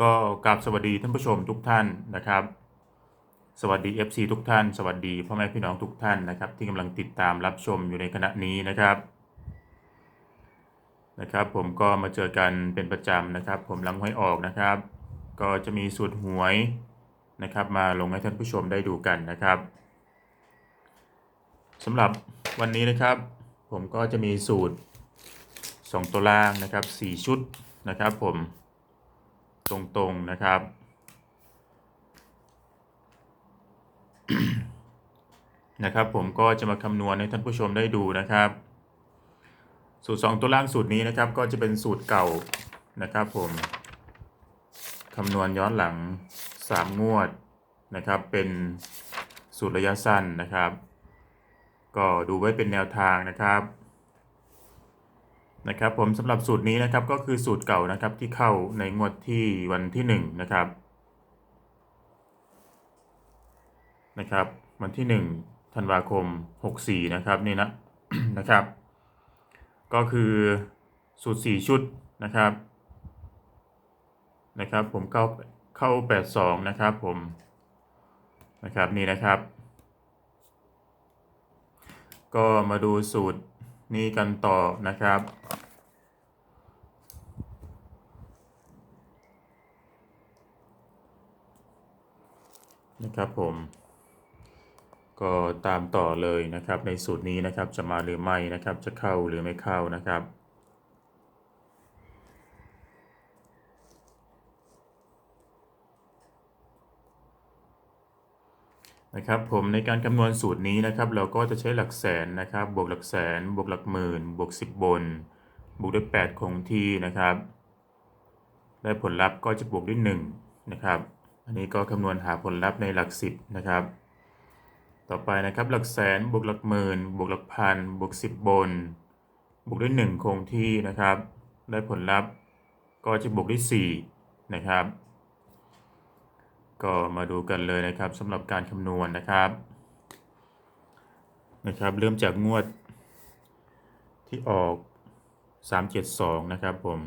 ก็กราบสวัสดีท่านผู้ชมทุกท่านนะครับ สวัสดี FC ทุกท่าน สวัสดีพ่อแม่พี่น้องทุกท่านนะครับ ที่กำลังติดตามรับชมอยู่ในขณะนี้นะครับนะครับ ผมก็มาเจอกันเป็นประจำนะครับ ผมหลังหวยออกนะครับ ก็จะมีสูตรหวยนะครับ มาลงให้ท่านผู้ชมได้ดูกันนะครับสำหรับวันนี้นะครับ ผมก็จะมีสูตร 2 ตัวล่างนะครับ 4 ชุดนะครับผม ตรงๆนะครับ นะครับ ผมก็จะมาคำนวณให้ท่านผู้ชมได้ดูนะครับ สูตร 2 ตัวล่างสูตรนี้นะครับ ก็จะเป็นสูตรเก่านะครับ ผมคำนวณย้อนหลัง 3 งวดนะครับ เป็นสูตรระยะสั้นนะครับ ก็ดูไว้เป็นแนวทางนะครับ นะครับผมสำหรับสูตรนี้นะครับก็คือสูตรเก่านะครับที่เข้าในงวดที่วันที่1นะครับนะครับ วันที่1ธันวาคม 64 นะครับนี่นะนะครับ ก็คือสูตร 4 ชุดนะครับนะครับผมเข้าเข้า 82 นะครับผมนะครับนี่นะครับ ก็มาดูสูตร นี้กันต่อนะครับ นะครับผม ก็ตามต่อเลยนะครับในสูตรนี้นะครับจะมาหรือไม่นะครับจะเข้าหรือไม่เข้านะครับ นะครับผมในการคำนวณสูตรนี้นะครับ เราก็จะใช้หลักแสนนะครับ บวกหลักแสน บวกหลักหมื่น บวก 10 บน บวกด้วย 8 คงที่นะครับ ได้ผลลัพธ์ก็จะบวกด้วย1นะครับ อันนี้ก็คำนวณหาผลลัพธ์ในหลัก 10นะครับ ต่อไปนะครับหลักแสน บวกหลักหมื่น บวกหลักพัน บวก 10 บน บวกด้วย 1 คงที่นะครับ ได้ผลลัพธ์ก็จะบวกด้วย4นะครับ ก็มาดูกันเลยนะครับสำหรับการคำนวณนะครับนะครับ เริ่มจากงวดที่ออก 372 นะครับผม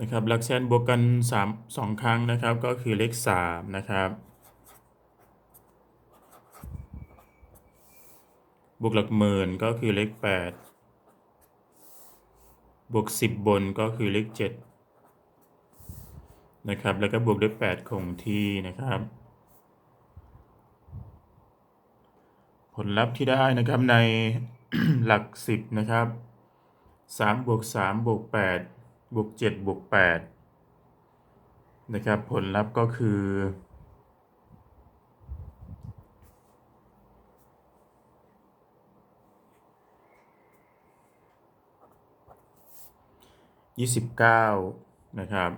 นะครับหลักแสนบวกกัน3 2 ครั้งนะครับ ก็คือเลข3นะครับ บวกหลักหมื่นก็คือเลข 8 บวก 10 บนก็คือเลข7นะครับ แล้วก็บวกด้วย 8 คงที่นะครับ ผลลัพธ์ที่ได้นะครับในหลัก 10 นะครับ3บวก3บวก8 บวก7บวก8นะครับ ผลลัพธ์ก็คือ 29 นะครับ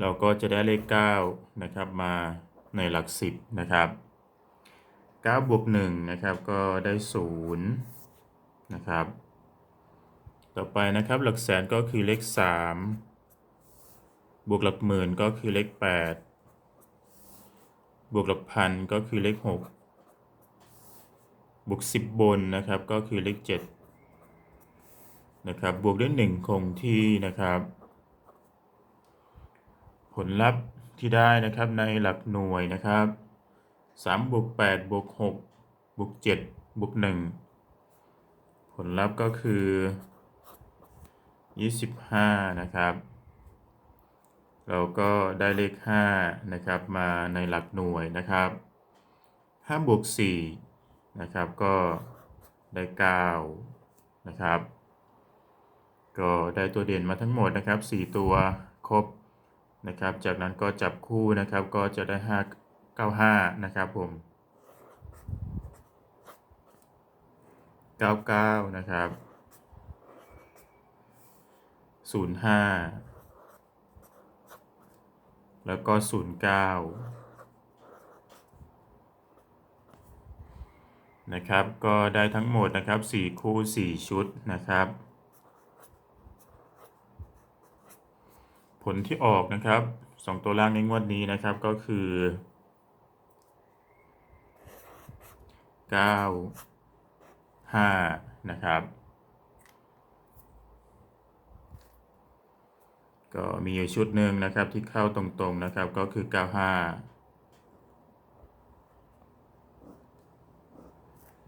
เราก็จะได้เลข 9 นะครับมาในหลัก 10 นะครับ9บวก1นะครับ ก็ได้ 0 นะครับ ต่อไปนะครับหลักแสนก็คือเลข 3 บวกหลักหมื่นก็คือเลข 8 บวกหลักพันก็คือเลข 6 บวก 10 บนนะครับก็คือเลข 7 นะครับบวกด้วย 1 คงที่นะครับ ผลลัพธ์ที่ได้นะครับในหลักหน่วยนะครับ3บวก8บวก6บวก7บวก1ผลลัพธ์ก็คือ 25 นะครับ เราก็ได้เลข 5 นะครับมาในหลักหน่วยนะครับ5บวก4นะครับก็ได้ 9 นะครับ ก็ได้ตัวเด่นมาทั้งหมดนะครับ 4 ตัวครบนะครับ จากนั้นก็จับคู่นะครับก็จะได้ 5 95 นะครับผม99 นะครับ 05แล้วก็09นะครับ ก็ได้ทั้งหมดนะครับสี่คู่สี่ชุดนะครับ ผลที่ออกนะครับสองตัวล่างในงวดนี้นะครับก็คือเก้าห้านะครับ ก็มีอยู่ชุดหนึ่งนะครับที่เข้าตรงๆนะครับก็คือ 95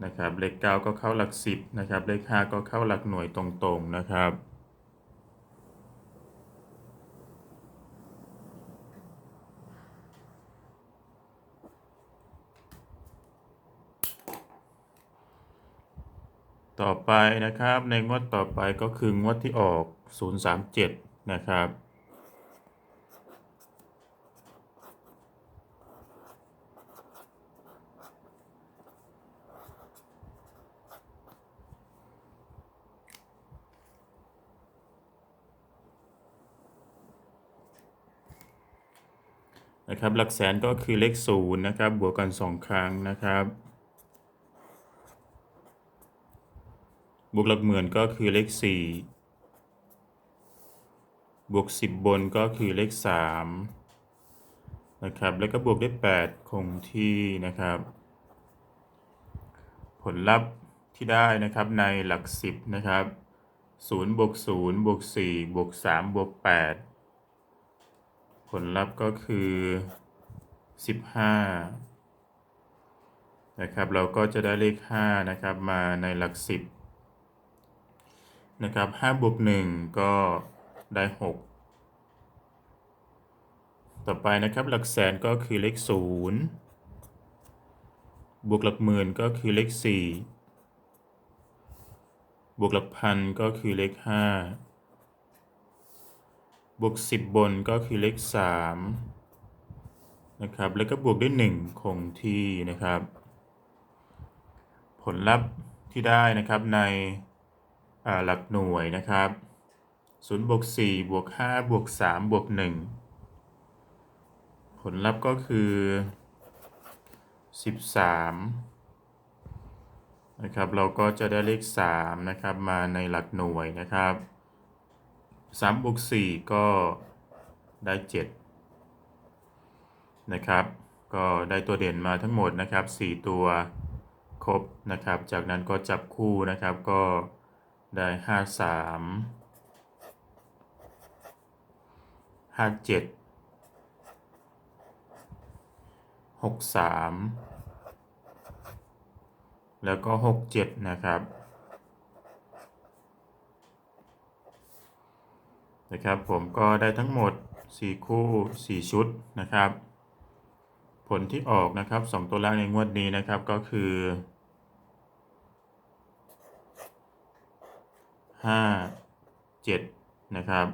นะครับเลข 9 ก็เข้าหลัก 10 นะครับเลข 5 ก็เข้าหลักหน่วยตรงๆนะครับต่อไปนะครับในงวดต่อไปก็คืองวดที่ออก 037 นะครับ นะครับ หลักแสนก็คือเลขศูนย์นะครับ บวกกันสองครั้งนะครับบวกหลักหมื่นก็คือเลขสี่ บวกสิบบนก็คือเลขสามนะครับ แล้วก็บวกได้วยแปดคงที่นะครับ ผลลัพธ์ที่ได้นะครับในหลักสิบนะครับศูนย์บวกศูนย์บวกสี่บวกสามบวกแปดผลลัพธ์ก็คือสิบห้านะครับ เราก็จะได้เลขห้านะครับ มาในหลักสิบนะครับ5บวก1ก็ ได้ 6 ต่อไปนะครับหลักแสนก็คือเลข 0 บวกหลักหมื่นก็คือเลข 4 บวกหลักพันก็คือเลข 5 บวก 10 บนก็คือเลข 3 นะครับ แล้วก็บวกด้วย 1 คงที่นะครับ ผลลัพธ์ที่ได้นะครับในหลักหน่วยนะครับ ศูนย์บวกสี่บวกห้าบวกสามบวกหนึ่งผลลัพธ์ก็คือสิบสามนะครับ เราก็จะได้เลขสามนะครับ มาในหลักหน่วยนะครับสามบวกสี่ก็ได้เจ็ดนะครับ ก็ได้ตัวเด่นมาทั้งหมดนะครับสี่ตัวครบนะครับ จากนั้นก็จับคู่นะครับก็ได้ห้าสาม ห้าเจ็ดหกสามแล้วก็หกเจ็ดนะครับนะครับผมก็ได้ทั้งหมด 4 คู่ 4 ชุดนะครับ ผลที่ออกนะครับ 2 ตัวล่างในงวดนี้นะครับก็คือห้าเจ็ดนะครับ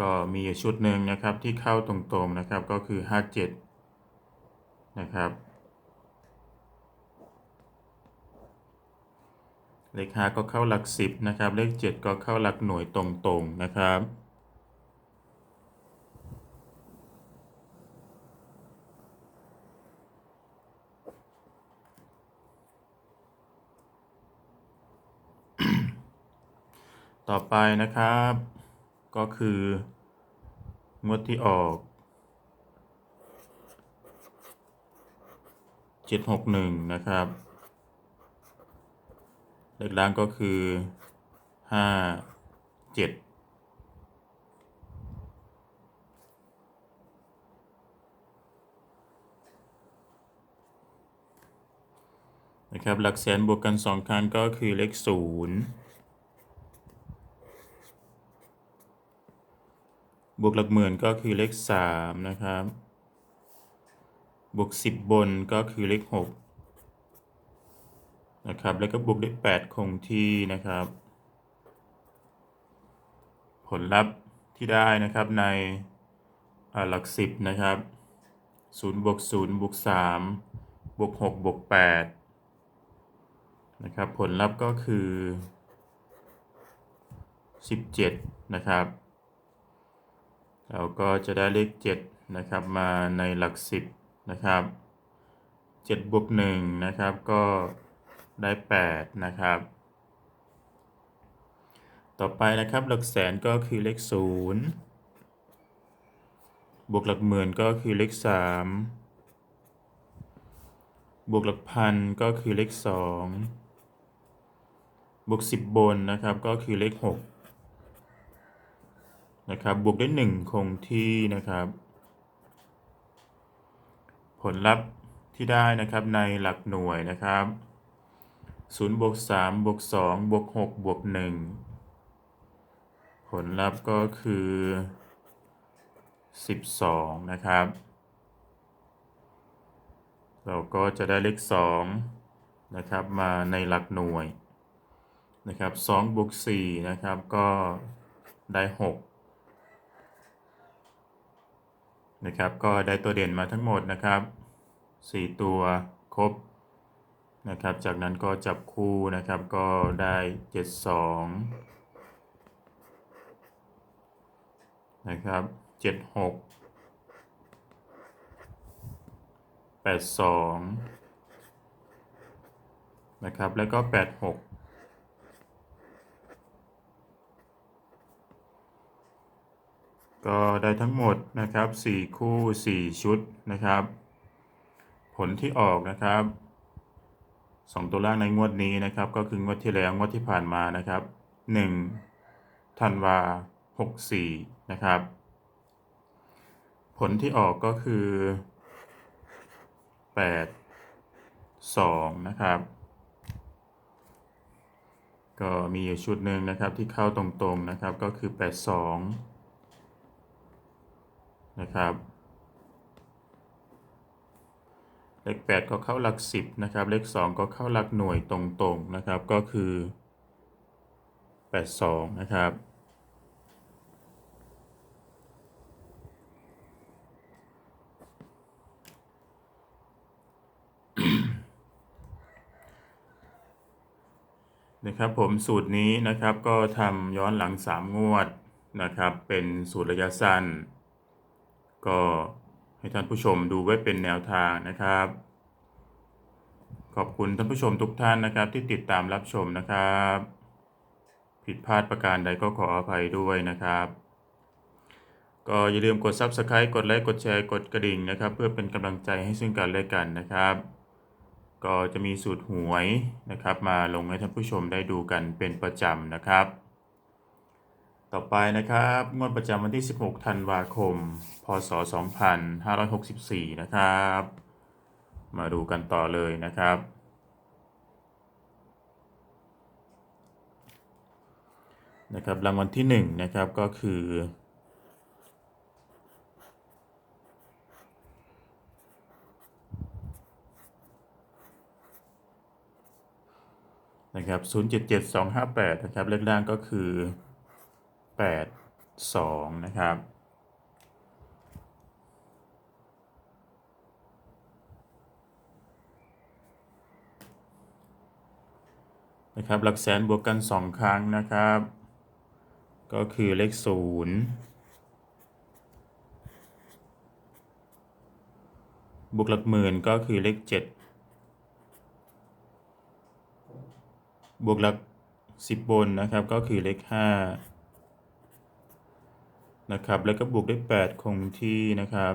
ก็มีชุดหนึ่งนะครับที่เข้าตรงๆนะครับก็คือห้าเจ็ดนะครับ เลขห้าก็เข้าหลักสิบนะครับ เลขเจ็ดก็เข้าหลักหน่วยตรงๆนะครับต่อไปนะครับ ก็คืองวดที่ออกเจ็ดหกหนึ่งนะครับ เลขล่างก็คือห้าเจ็ดนะครับหลักแสนบวกกัน 2 ครั้งก็คือเลข 0 บวกหลักหมื่นก็คือเลขสามนะครับ บวกสิบบนก็คือเลขหกนะครับ แล้วก็บวกด้วยแปดคงที่นะครับ ผลลัพธ์ที่ได้นะครับในหลักสิบนะครับศูนย์บวกศูนย์บวกสามบวกหกบวกแปดนะครับ ผลลัพธ์ก็คือสิบเจ็ดนะครับ เราก็จะได้เลข7นะครับมาในหลัก 10นะครับเจ็ดบวกหนึ่งนะครับก็ได้แปดนะครับ ต่อไปนะครับหลักแสนก็คือเลขศูนย์บวกหลักหมื่นก็คือเลขสามบวกหลักพันก็คือเลขสองบวกสิบบนนะครับก็คือเลขหก นะครับ บวกด้วยหนึ่งคงที่นะครับ ผลลัพธ์ที่ได้นะครับในหลักหน่วยนะครับ0บวก3บวก2บวก6บวก1ผลลัพธ์ก็คือ 12 นะครับ เราก็จะได้เลข2นะครับมาในหลักหน่วยนะครับ2บวก4นะครับก็ได้ 6 นะครับ ก็ได้ตัวเด่นมาทั้งหมดนะครับ 4 ตัวครบนะครับ จากนั้นก็จับคู่นะครับก็ได้ 72 นะครับ 76 82 นะครับ แล้วก็ 86 ก็ได้ทั้งหมดนะครับ 4 คู่ 4 ชุดนะครับ ผลที่ออกนะครับ 2 ตัวล่างในงวดนี้นะครับ ก็คืองวดที่แล้วงวดที่ผ่านมานะครับ1ธันวา64 นะครับ ผลที่ออกก็คือ 8 2 นะครับ ก็มีอยู่ชุดหนึ่งนะครับที่เข้าตรงๆนะครับก็คือ 82 นะครับ เลข 8 ก็เข้าหลัก 10 นะครับ เลข 2 ก็เข้าหลักหน่วยตรงๆนะครับ ก็คือ 82 นะครับนะครับผมสูตรนี้นะครับก็ทำย้อนหลัง 3 งวดนะครับ เป็นสูตรระยะสั้น ก็ให้ท่านผู้ชมดูไว้เป็นแนวทางนะครับ ขอบคุณท่านผู้ชมทุกท่านนะครับที่ติดตามรับชมนะครับ ผิดพลาดประการใดก็ขออภัยด้วยนะครับ ก็อย่าลืมกด Subscribe กดไลค์กดแชร์กดกระดิ่งนะครับ เพื่อเป็นกำลังใจให้ซึ่งกันและกันนะครับก็จะมีสูตรหวยนะครับ มาลงให้ท่านผู้ชมได้ดูกันเป็นประจำนะครับ ต่อไปนะครับ งวดประจำวันที่ 16 ธันวาคม พศ 2564 นะครับ มาดูกันต่อเลยนะครับ นะครับรางวัลที่ 1 นะครับก็คือ นะครับ 077258 นะครับ เลขล่างก็คือ 82 นะครับ นะครับ หลักแสนบวกกัน 2 ครั้งนะครับ ก็คือเลข 0บวกหลักหมื่นก็คือเลข7บวกหลัก10บนนะครับก็คือเลข5 นะครับ แล้วก็บวกด้วย8คงที่นะครับ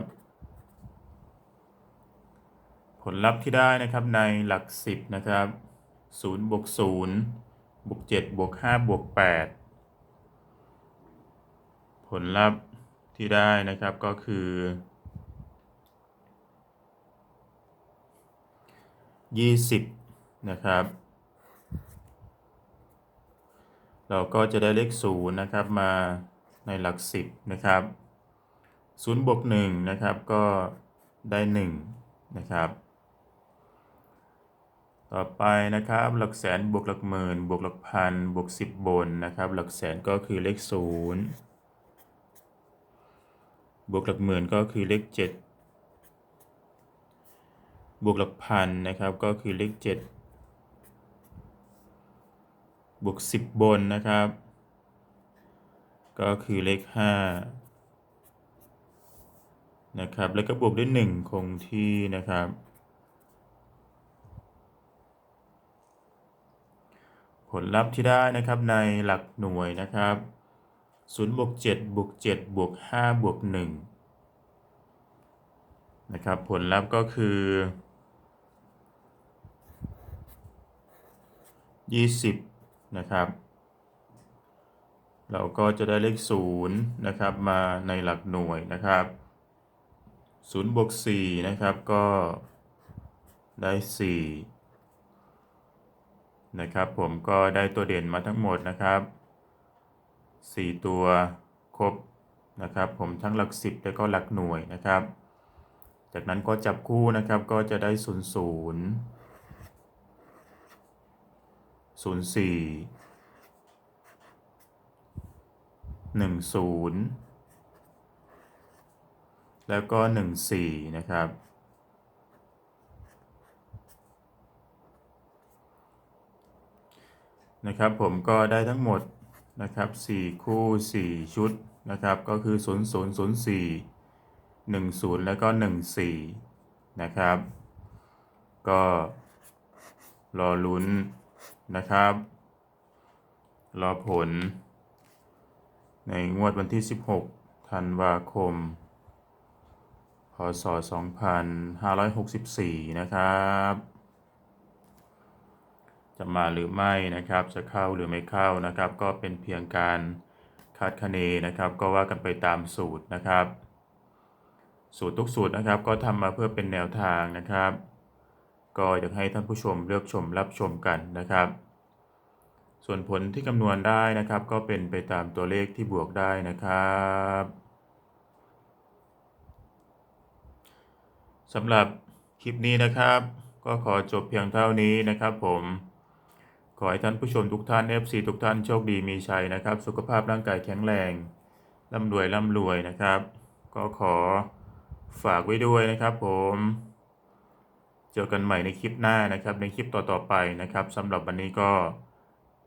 ผลลัพธ์ที่ได้นะครับในหลัก 10 นะครับ0บวก0บวก7บวก5บวก8ผลลัพธ์ที่ได้นะครับก็คือ 20 นะครับ เราก็จะได้เลข0นะครับมา ในหลัก10นะครับ0บวก1นะครับก็ได้1นะครับ ต่อไปนะครับหลักแสนบวกหลักหมื่นบวกหลักพันบวก10บนนะครับ หลักแสนก็คือเลข0บวกหลักหมื่นก็คือเลข7บวกหลักพันนะครับก็คือเลข7บวก10บนนะครับ ก็คือเลข 5 นะครับ แล้วก็บวกด้วยหนึ่งคงที่นะครับ ผลลัพธ์ที่ได้นะครับในหลักหน่วยนะครับ0บวก7บวก7บวก5บวก1นะครับผลลัพธ์ก็คือ20นะครับ เราก็จะได้เลข0นะครับมาในหลักหน่วยนะครับ0บวก4นะครับก็ได้ 4 นะครับผมก็ได้ตัวเด่นมาทั้งหมดนะครับ 4 ตัวครบนะครับผมทั้งหลัก 10 แล้วก็หลักหน่วยนะครับ จากนั้นก็จับคู่นะครับก็จะได้ 0 0 0 4 1 0แล้วก็1 4นะครับ นะครับผมก็ได้ทั้งหมดนะครับ4คู่4ชุดนะครับ ก็คือ0 0 0 4 1 0แล้วก็1 4นะครับ ก็รอลุ้นนะครับ รอผล ในงวดวันที่ 16 ธันวาคม พศ 2564 นะครับ จะมาหรือไม่นะครับ จะเข้าหรือไม่เข้านะครับ ก็เป็นเพียงการคาดคะเนนะครับ ก็ว่ากันไปตามสูตรนะครับ สูตรทุกสูตรนะครับ ก็ทำมาเพื่อเป็นแนวทางนะครับ ก็อยากให้ท่านผู้ชมเลือกชมรับชมกันนะครับ ส่วนผลที่คำนวณได้นะครับ ก็เป็นไปตามตัวเลขที่บวกได้นะครับสำหรับคลิปนี้นะครับ ก็ขอจบเพียงเท่านี้นะครับ ผม ขอให้ท่านผู้ชมทุกท่าน FC ทุกท่านโชคดีมีชัยนะครับ สุขภาพร่างกายแข็งแรงร่ำรวยร่ำรวยนะครับ ก็ขอฝากไว้ด้วยนะครับ ผม เจอกันใหม่ในคลิปหน้านะครับ ในคลิปต่อๆไปนะครับสำหรับวันนี้ก็